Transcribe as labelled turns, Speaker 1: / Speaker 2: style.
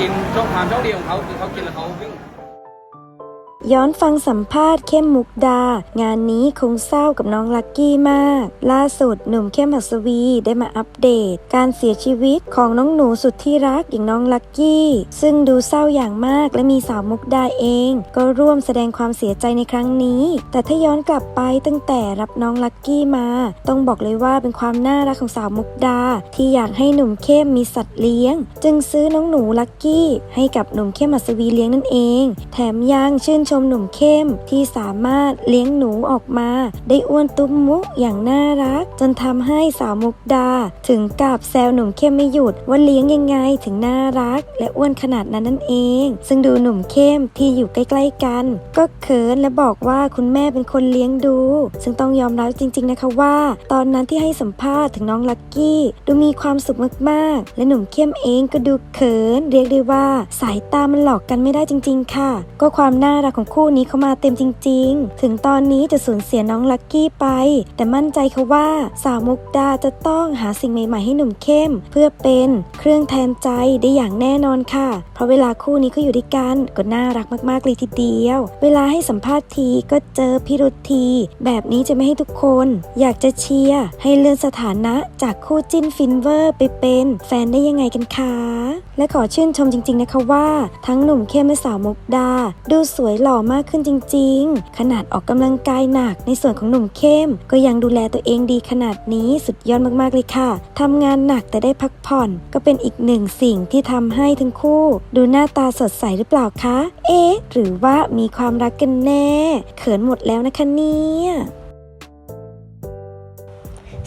Speaker 1: กินช่องทางช่องเดียวของเขาคือเขากินแล้วเขาวิ่ง
Speaker 2: ย้อนฟังสัมภาษณ์เข้มมุกดา งานนี้คงเศร้ากับน้องลักกี้มาก ล่าสุดหนุ่มเข้มหัสวีได้มาอัปเดต การเสียชีวิตของน้องหนูสุดที่รักอย่างน้องลักกี้ ซึ่งดูเศร้าอย่างมากและมีสาวมุกดาเอง ก็ร่วมแสดงความเสียใจในครั้งนี้ แต่ถ้าย้อนกลับไปตั้งแต่รับน้องลักกี้มา ต้องบอกเลยว่าเป็นความน่ารักของสาวมุกดา ที่อยากให้หนุ่มเข้มมีสัตว์เลี้ยง จึงซื้อน้องหนูลักกี้ให้กับหนุ่มเข้มหัสวีเลี้ยงนั่นเอง แถมยังชื่นชมหนุ่มเข้มที่สามารถเลี้ยงหนูออกมา ได้อ้วนตุ้มมุกอย่างน่ารัก จนทำให้สาวมุกดา ถึงกับแซวหนุ่มเข้มไม่หยุดว่าเลี้ยงยังไงถึงน่ารัก และอ้วนขนาดนั้นนั่นเอง ซึ่งดูหนุ่มเข้มที่อยู่ใกล้ ๆกัน ก็เขินและบอกว่าคุณแม่เป็นคนเลี้ยงดู ซึ่งต้องยอมรับจริง ๆนะคะว่า ตอนนั้นที่ให้สัมภาษณ์ถึงน้องลักกี้ดูมีความสุขมากๆ และหนุ่มเข้มเองก็ดูเขิน เรียกได้ว่า สายตามันหลอกกันไม่ได้จริง ๆ ค่ะ ก็ความน่ารักของคู่นี้เข้ามาเต็มจริง ๆ ถึงตอนนี้จะสูญเสียน้องลักกี้ไป แต่มั่นใจค่ะว่าสาวมุกดาจะต้องหาสิ่งใหม่ ๆ ให้หนุ่มเข้ม เพื่อเป็นเครื่องแทนใจได้อย่างแน่นอนค่ะ เพราะเวลาคู่นี้เขาอยู่ด้วยกันก็น่ารักมากๆเลยทีเดียว เวลาให้สัมภาษณ์ทีก็เจอพิรุธที แบบนี้จะไม่ให้ทุกคน อยากจะเชียร์ให้เลื่อนสถานะจากคู่จิ้นฟินเวอร์ไปเป็นแฟนได้ยังไงกันคะและขอชื่นชมจริง ๆนะคะว่า ทั้งหนุ่มเข้มและสาวมุกดา ดูสวยหล่อต่อมากขึ้นจริง ๆ ขนาดออกกำลังกายหนัก ในส่วนของหนุ่มเข้ม ก็ยังดูแลตัวเองดีขนาดนี้สุดยอดมากๆเลยค่ะทำงานหนักแต่ได้พักผ่อน ก็เป็นอีกหนึ่งสิ่งที่ทำให้ทั้งคู่ ดูหน้าตาสดใสหรือเปล่าคะ เอ๊หรือว่ามีความรักกันแน่ เขินหมดแล้วนะคะเนี่ย